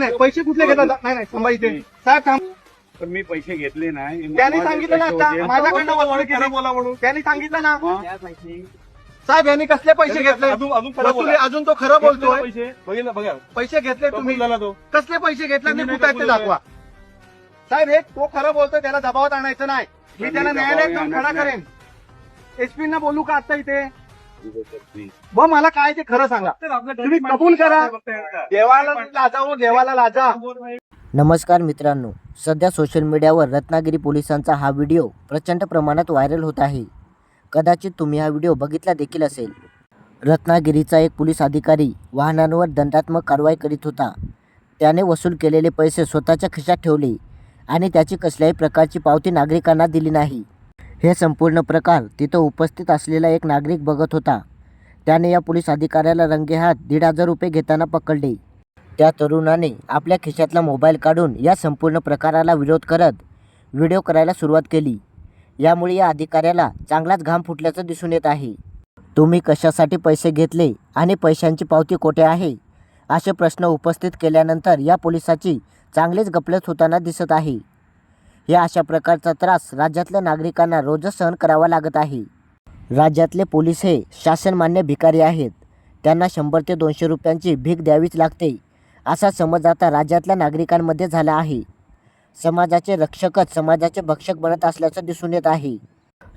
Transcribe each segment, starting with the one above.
नाही पैसे कुठले घेतात? नाही नाही थांबा इथे. साहेब थांब. पण मी पैसे घेतले नाही. त्यांनी सांगितलं ना आता. माझ्याकडनं वसूल केली. बोला म्हणून. त्यांनी सांगितलं ना? साहेब यांनी कसले पैसे घेतले? अजून अजून तो खरं बोलतोय. पैसे? बघितलं बघा. पैसे घेतले तुम्ही. कसले पैसे घेतले मी नाही कुठे ते दाखवा? साहेब हे तो खरं बोलतोय त्याला दबावात आणायचं नाही. मी त्याला न्यायालयात जाऊन खडा. करेन. एसपी ना बोलू का आता इथे? ब मला काय ते खरं सांगा. तुम्ही कबूल करा. देवाला लाजावं देवाला लाजा. नमस्कार मित्रांनो. सध्या सोशल मीडियावर रत्नागिरी पोलिसांचा हा व्हिडिओ प्रचंड प्रमाणात व्हायरल होत आहे. कदाचित तुम्ही हा व्हिडिओ बघितला देखील असेल. रत्नागिरीचा एक पोलीस अधिकारी वाहनांवर दंडात्मक कारवाई करीत होता. त्याने वसूल केलेले पैसे स्वतःच्या खिशात ठेवले आणि त्याची कसल्याही प्रकारची पावती नागरिकांना दिली नाही. हे संपूर्ण प्रकार तिथं उपस्थित असलेला एक नागरिक बघत होता. त्याने या पोलीस अधिकाऱ्याला रंगेहात दीड हजार रुपये घेताना पकडले. त्या तरुणाने आपल्या खिशातला मोबाईल काढून या संपूर्ण प्रकाराला विरोध करत व्हिडिओ करायला सुरुवात केली. यामुळे या अधिकाऱ्याला चांगलाच घाम फुटल्याचं दिसून येत आहे. तुम्ही कशासाठी पैसे घेतले आणि पैशांची पावती कोठे आहे? असे प्रश्न उपस्थित केल्यानंतर या पोलिसाची चांगलीच गपलत होताना दिसत आहे. या अशा प्रकारचा त्रास राज्यातल्या नागरिकांना रोजच सहन करावा लागत आहे. राज्यातले पोलीस हे शासनमान्य भिकारी आहेत. त्यांना शंभर ते दोनशे रुपयांची भीक द्यावीच लागते असा समज आता राज्यातल्या नागरिकांमध्ये झाला आहे. समाजाचे रक्षकच समाजाचे भक्षक बनत असल्याचं दिसून येत आहे.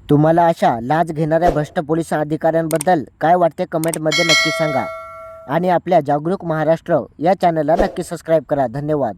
तुम्हाला अशा लाच घेणाऱ्या भ्रष्ट पोलीस अधिकाऱ्यांबद्दल काय वाटते कमेंटमध्ये नक्की सांगा. आणि आपल्या जागरूक महाराष्ट्र या चॅनलला नक्की सबस्क्राईब करा. धन्यवाद.